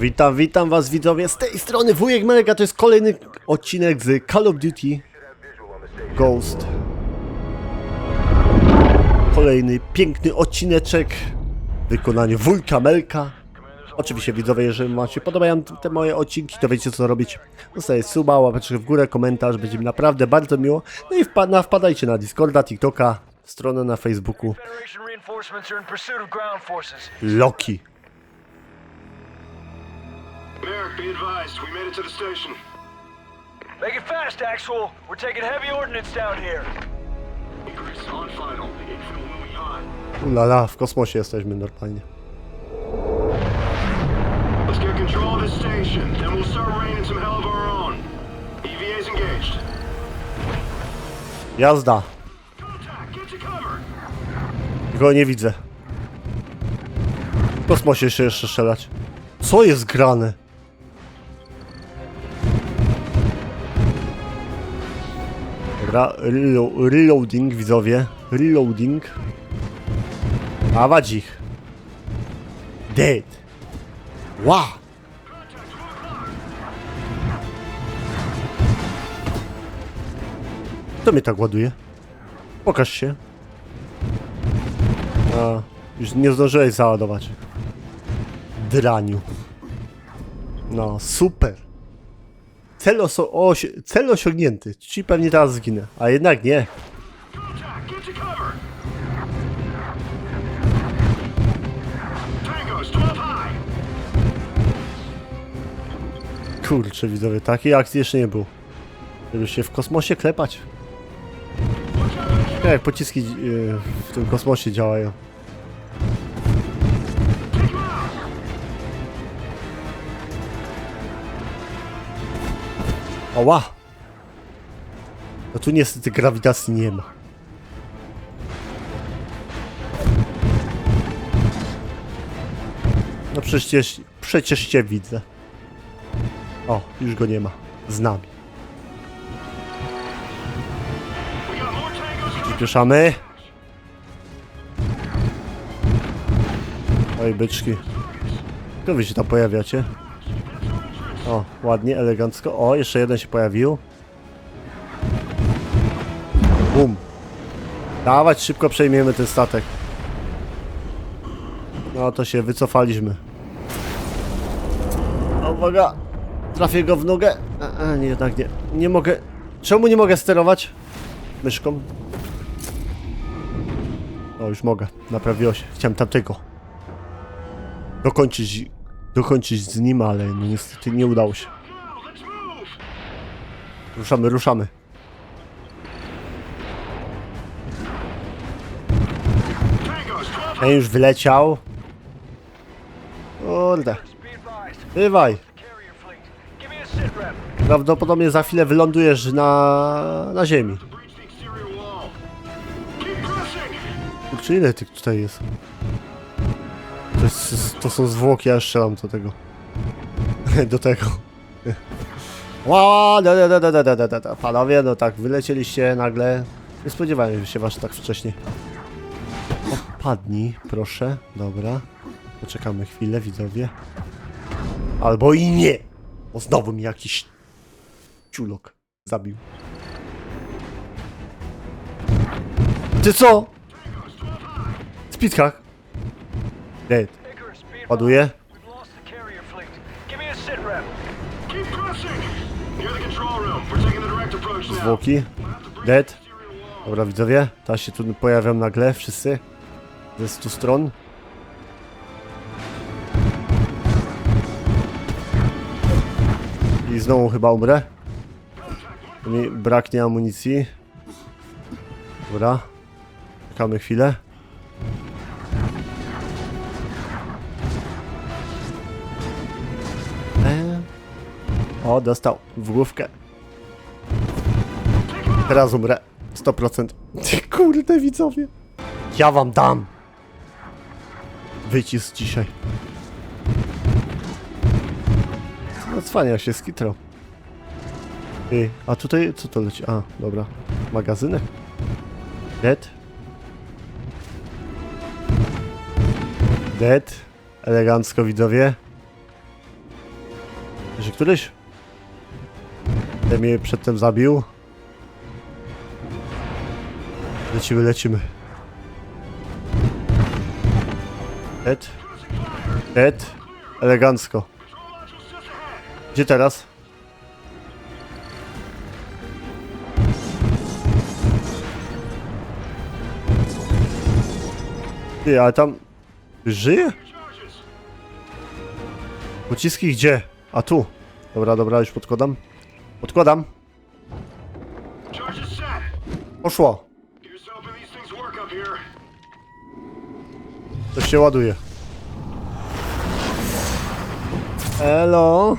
witam, witam was widzowie z tej strony Wujek Melek, a to jest kolejny odcinek z Call of Duty Ghost. Kolejny piękny odcineczek w wykonaniu Wujka Melka. Oczywiście widzowie, jeżeli wam się podobają te moje odcinki, to wiecie co robić. Zostaje suba, łapeczkę w górę, komentarz, będzie mi naprawdę bardzo miło. No i wpa wpadajcie na Discorda, TikToka, stronę na Facebooku. Loki. Merrick, be advised. We made it to the station. Make it fast, Actual. We're taking heavy ordnance down here. On final. Ulala, w kosmosie jesteśmy normalnie. Let's get control of this station. Then we'll start raining some hell of our own. EVA's engaged. Jazda. Go nie widzę. W kosmosie się jeszcze strzelać. Co jest grane? Dobra, relo reloading widzowie. Reloading. Dawać ich. Dead. Ła! Kto mnie tak ładuje? Pokaż się. A, już nie zdążyłeś załadować. Draniu. No, super. Cel, osi cel osiągnięty. Ci pewnie teraz zginę. A jednak nie. Contact! Get to cover! Tango's 12 high! Kurczę widzowie, takiej akcji jeszcze nie było. Żeby się w kosmosie klepać. Tak jak pociski yy, w tym kosmosie działają. Oła! No tu niestety grawitacji nie ma. No przecież, przecież cię widzę. O, już go nie ma. Z nami. Przyspieszamy. Oj, byczki. To wy się tam pojawiacie? O, ładnie, elegancko. O, jeszcze jeden się pojawił. Bum. Dawać, szybko przejmiemy ten statek. No to się wycofaliśmy. Uwaga! Trafię go w nogę. A, a, nie, jednak nie. Nie mogę. Czemu nie mogę sterować? Myszką. Już mogę. Naprawiło się. Chciałem tamtego. Dokończyć, dokończyć z nim, ale no niestety nie udało się. Ruszamy, ruszamy. Tango's 12 Ten już wyleciał. Kurde. Bywaj. Prawdopodobnie za chwilę wylądujesz na, na ziemi. Czy ile tych tutaj jest? To, jest, to są zwłoki, aż strzelam do tego. do tego. Wow, da, da, da, da, da, da, da. Panowie, no tak, wylecieliście nagle. Nie spodziewałem się was tak wcześnie. Opadnij, proszę. Dobra. Poczekamy chwilę, widzowie. Albo i nie! Bo znowu mi jakiś ciulok zabił. Ty co? Spitkach. Dead. Ładuje. Zwłoki. Dead. Dobra widzowie, teraz się tu pojawią nagle wszyscy. Ze stu stron. I znowu chyba umrę. Mi braknie amunicji. Dobra. Czekamy chwilę. O, dostał w główkę. Teraz umrę. 100%. Ty Kurde widzowie. Ja wam dam. Wycisk dzisiaj. No cwania się skitrał. Ej, a tutaj co to leci? A, dobra. Magazynek? Dead? Dead. Elegancko widzowie. Że któryś? Ten mnie przedtem zabił. Lecimy, lecimy. Dead. Dead. Elegancko. Gdzie teraz? Ty, ale tam... Żyje? Pociski gdzie? A tu. Dobra, dobra, już podkładam. Set. Poszło. To się ładuje. Elo.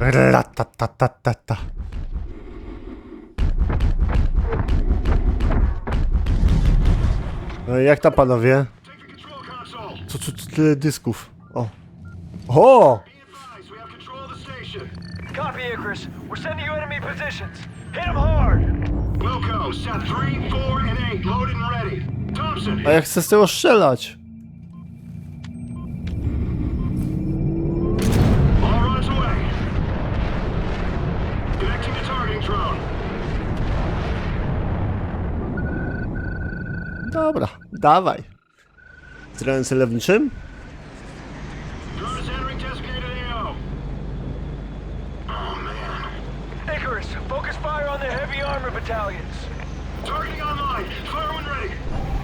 Ratatatatata. No i jak tam panowie? Co tu tu tyle dysków? O. O! Copy, Icarus. We're sending you enemy positions. Hit them hard. Wilco, set 3, 4, and 8 loaded and ready. Thompson, A ja chcę z tego strzelać. all runs away. Connecting to targeting drone. Dobra, dawaj. Zdrojem celowniczym?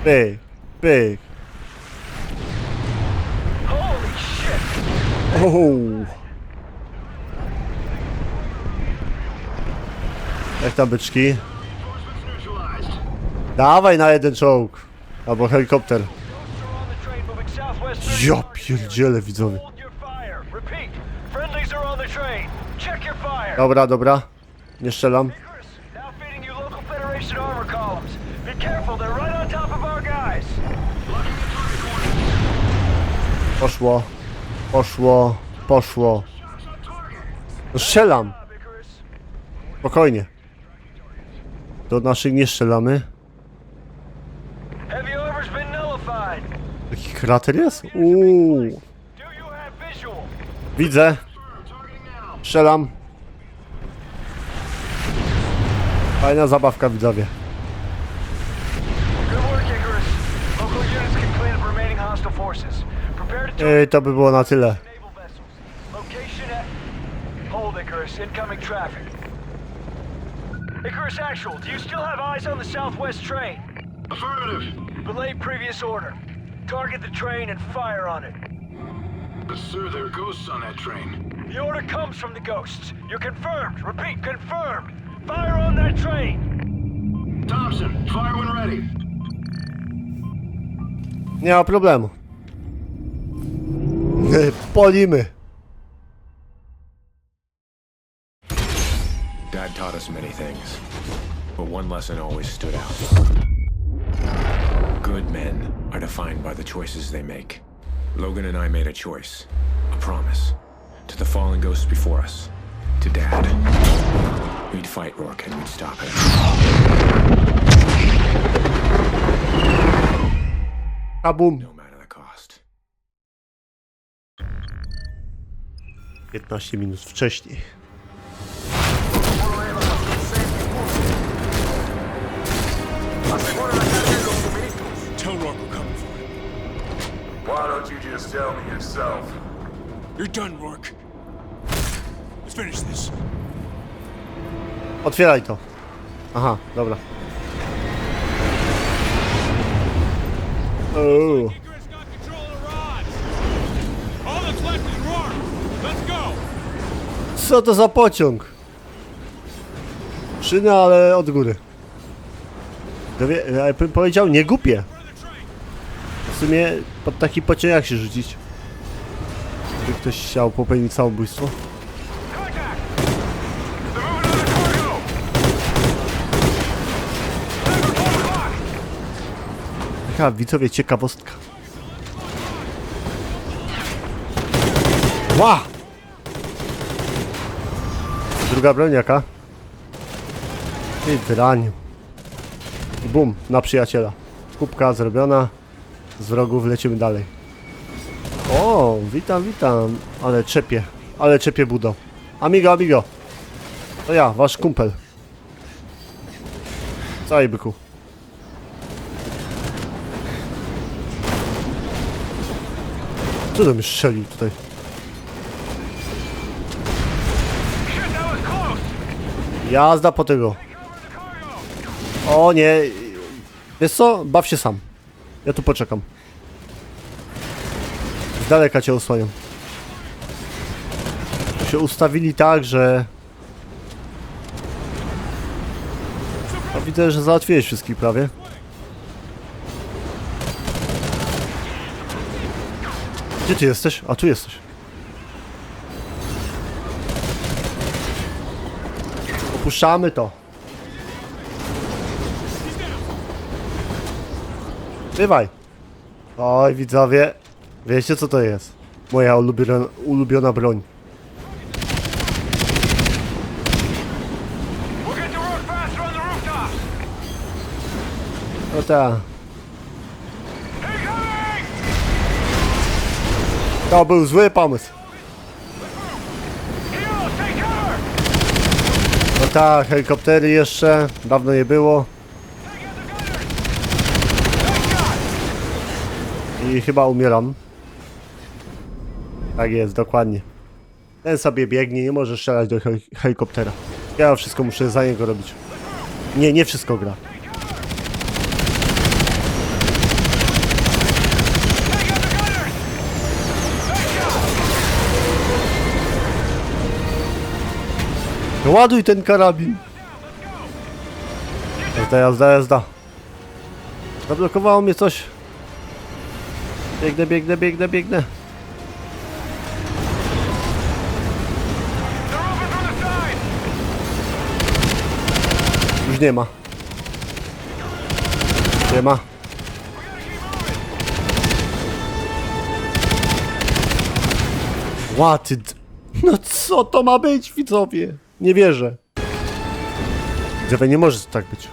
Pyk, pyk. Holy shit! Oho. Jak tam byczki? Dawaj na jeden czołg. Albo helikopter. Ja pierdzielę widzowie. Dobra, dobra. Nie strzelam. Columns. Be careful, they're right on top of our guys. Poszło. Poszło. Poszło. No strzelam. Spokojnie. Do naszych nie strzelamy. Heavy armor's been nullified. Taki krater jest? Uuu. Do you have visual? Widzę. Strzelam. Fajna zabawka widzowie. Prepare to Ej, to by było na tyle. naval vessels. Location at... Hold, Icarus. Incoming traffic. Icarus Actual, do you still have eyes on the southwest train? Affirmative. Belay previous order. Target the train and fire on it. But sir, there are ghosts on that train. The order comes from the ghosts. You're confirmed. Repeat, confirmed. Fire on that train. Thompson, fire when ready. Nie ma problemu. Dad taught us many things, but one lesson always stood out. Good men are defined by the choices they make. Logan and I made a choice, a promise, to the fallen ghosts before us, to Dad. We'd fight Rourke and we'd stop him. Kabum. No 15 minut wcześniej. Tell Rourke we're coming for him. Why don't you just tell me yourself? You're done, Rourke. Let's finish this. Otwieraj to. Aha, dobra. Uuu. Icarus got control of the rods. All that's left is. Co to za pociąg? Szyny, ale od góry. Dowie, ja bym powiedział, nie głupie. W sumie pod taki pociąg jak się rzucić? Gdyby ktoś chciał popełnić samobójstwo. Taka widzowie ciekawostka. Ła! Druga broń jaka? I bum, na przyjaciela. Kubka zrobiona. z wrogów, lecimy dalej. O, witam, witam. Ale czepie, ale czepie budo. Amigo, amigo. To ja, wasz kumpel. Całej byku. Co tam strzelił tutaj? Jazda po tego. O nie. Wiesz co? Baw się sam. Ja tu poczekam. Z daleka cię osłaniam. Się ustawili tak, że... A widzę, że załatwiłeś wszystkich prawie. Gdzie ty jesteś? A tu jesteś. Opuszczamy to. Bywaj. Oj, widzowie. Wiecie co to jest? Moja ulubiona, ulubiona broń. No ta. Incoming! To był zły pomysł. Ta, helikoptery jeszcze. Dawno nie było. I chyba umieram. Tak jest, dokładnie. Ten sobie biegnie, nie może strzelać do hel helikoptera. Ja wszystko muszę za niego robić. Nie, nie wszystko gra. Ładuj ten karabin. Jazda, jazda, jazda. Zablokowało mnie coś. Biegnę, biegnę, biegnę, biegnę. Już nie ma. Nie ma. What. No co to ma być, widzowie? Nie wierzę. Widzowie, nie może tak być.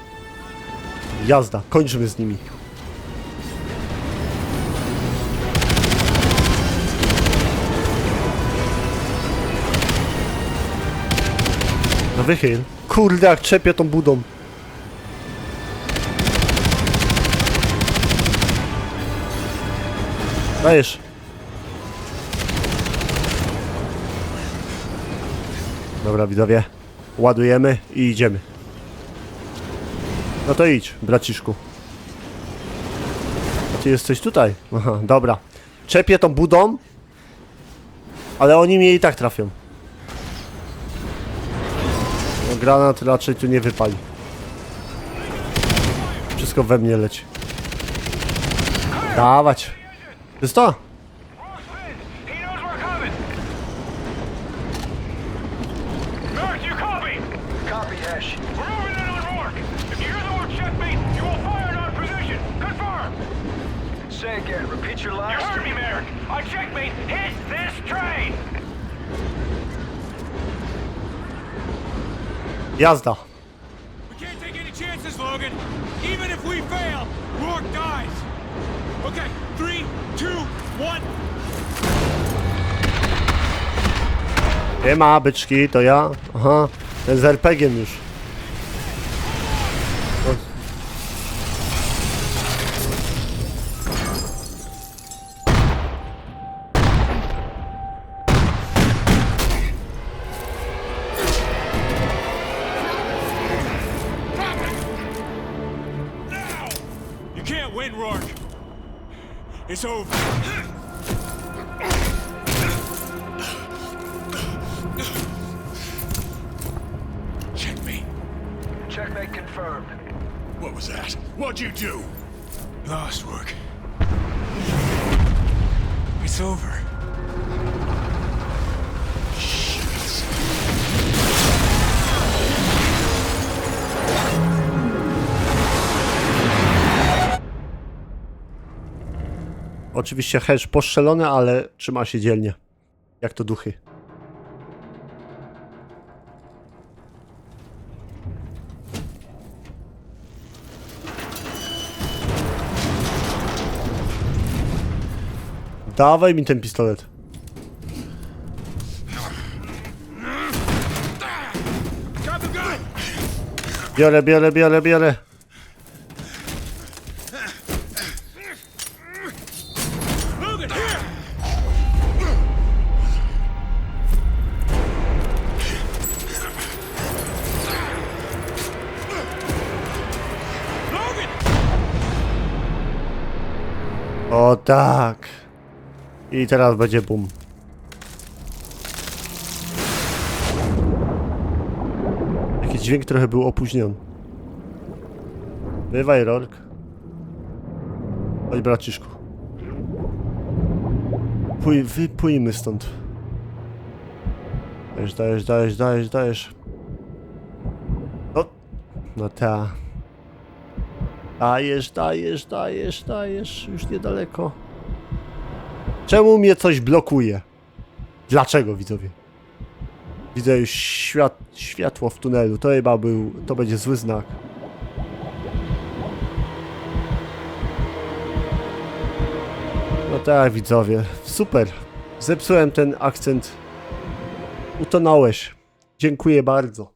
Jazda, kończymy z nimi. No wychyl. Kurde, jak czepię tą budą. Dajesz. Dobra, widzowie. Ładujemy i idziemy. No to idź, braciszku. A ty jesteś tutaj? Aha, dobra. Czepię tą budą. Ale oni mnie i tak trafią. No, granat raczej tu nie wypali. Wszystko we mnie leci. Dawać. Jest to? Wrong spin! He knows we're coming! Merc, you copy? Copy, Ash. We're moving in on Rourke. If you hear the word checkmate, you will fire in our position. Confirm! Say again, repeat your last... You heard me, Merrick! Our checkmate hit this train! Jazda. We can't take any chances, Logan. Even if we fail, Rourke dies. Okay, three, two, one. Nie ma byczki, to ja. Aha, ten z RPG-iem już. Checkmate confirmed. What was that? What'd you do? Lost work. It's over. Oczywiście hedge postrzelony, ale trzyma się dzielnie. Jak to duchy. Dawaj mi ten pistolet. Biorę, biorę, biorę, biorę. O tak. I teraz będzie boom. Jakiś dźwięk trochę był opóźniony. Bywaj, Rolk. Chodź, braciszku. Pój, wypójmy stąd. Dajesz, dajesz, dajesz, dajesz, dajesz. No, no ta. Dajesz, dajesz, dajesz, dajesz. Już niedaleko. Czemu mnie coś blokuje? Dlaczego, widzowie? Widzę już świat, światło w tunelu. To chyba był... To będzie zły znak. No tak, widzowie. Super. Zepsułem ten akcent. Utonąłeś. Dziękuję bardzo.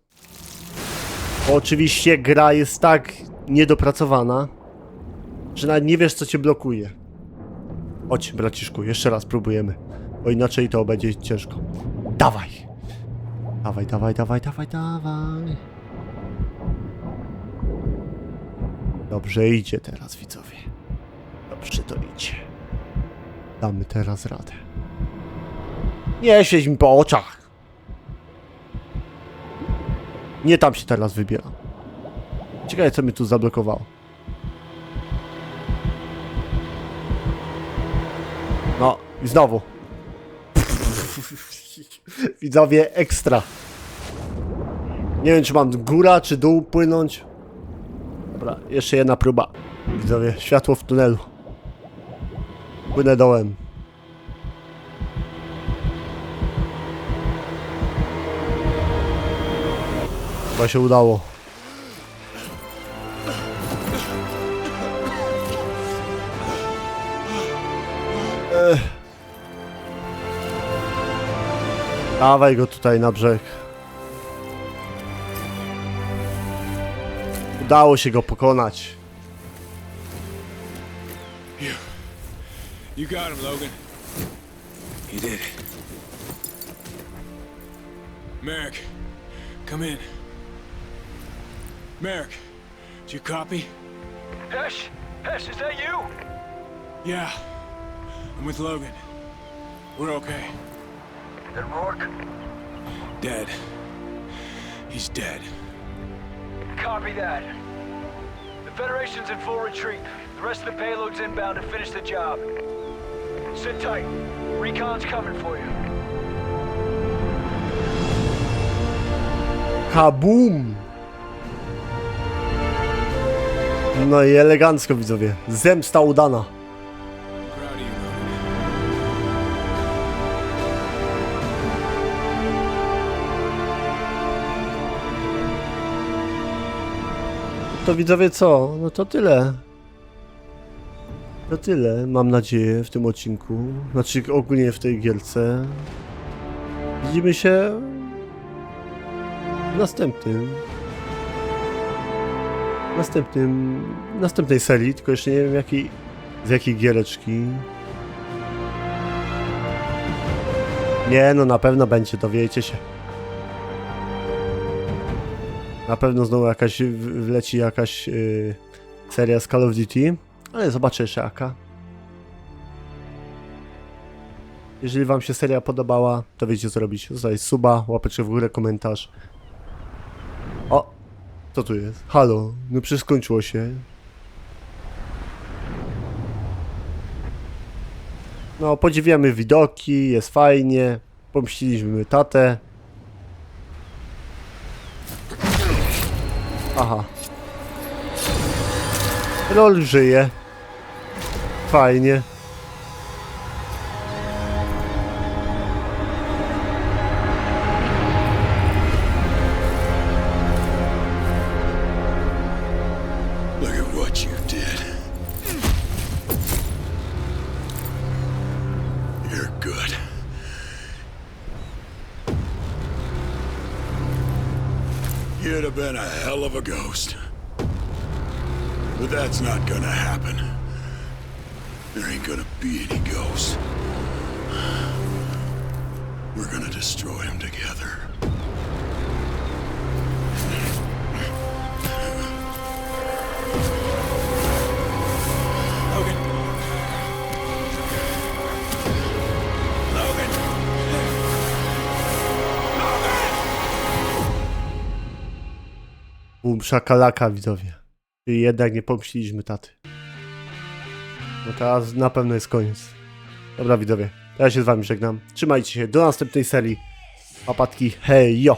Oczywiście gra jest tak niedopracowana, że nawet nie wiesz co cię blokuje. Chodź, braciszku, jeszcze raz próbujemy. Bo inaczej to będzie ciężko. Dawaj! Dawaj, dawaj, dawaj, dawaj, dawaj. Dobrze idzie teraz, widzowie. Dobrze to idzie. Damy teraz radę. Nie świeć mi po oczach. Nie tam się teraz wybieram. Ciekawe, co mnie tu zablokowało. No, i znowu. Widzowie, ekstra. Nie wiem, czy mam góra, czy dół płynąć. Dobra, jeszcze jedna próba. Widzowie, światło w tunelu. Płynę dołem. Chyba się udało. Dawaj go tutaj na brzeg. Udało się go pokonać. You got him, Logan. He did. Merrick, come in. Merrick, do you copy? Hesh? Hesh, is that you? Yeah. I'm with Logan. We're okay. And Rourke? Dead. He's dead. Copy that. The Federation's in full retreat. The rest of the payload's inbound to finish the job. Sit tight. Recon's coming for you. Kaboom! No i elegancko widzowie. Zemsta udana. To widzowie co? No to tyle. To tyle, mam nadzieję, w tym odcinku. Znaczy ogólnie w tej gierce. Widzimy się w następnym. W następnym. w następnej serii, tylko jeszcze nie wiem jaki, z jakiej giereczki. Nie, no na pewno będzie, dowiecie się. Na pewno znowu jakaś wleci jakaś yy, seria z Call of Duty, ale zobaczę jeszcze jaka. Jeżeli wam się seria podobała, to wiecie co robić. Zostawić suba, łapeczkę w górę, komentarz. O! Co tu jest? Halo, no przecież skończyło się. No, podziwiamy widoki, jest fajnie. Pomściliśmy tatę. Aha. Rol żyje. Fajnie. Destroy him together. Logan. Logan. Bum szakalaka, widzowie. Czyli jednak nie pomściliśmy taty. No teraz na pewno jest koniec. Dobra, widzowie. Ja się z wami żegnam. Trzymajcie się. Do następnej serii. Papatki. Hej, jo!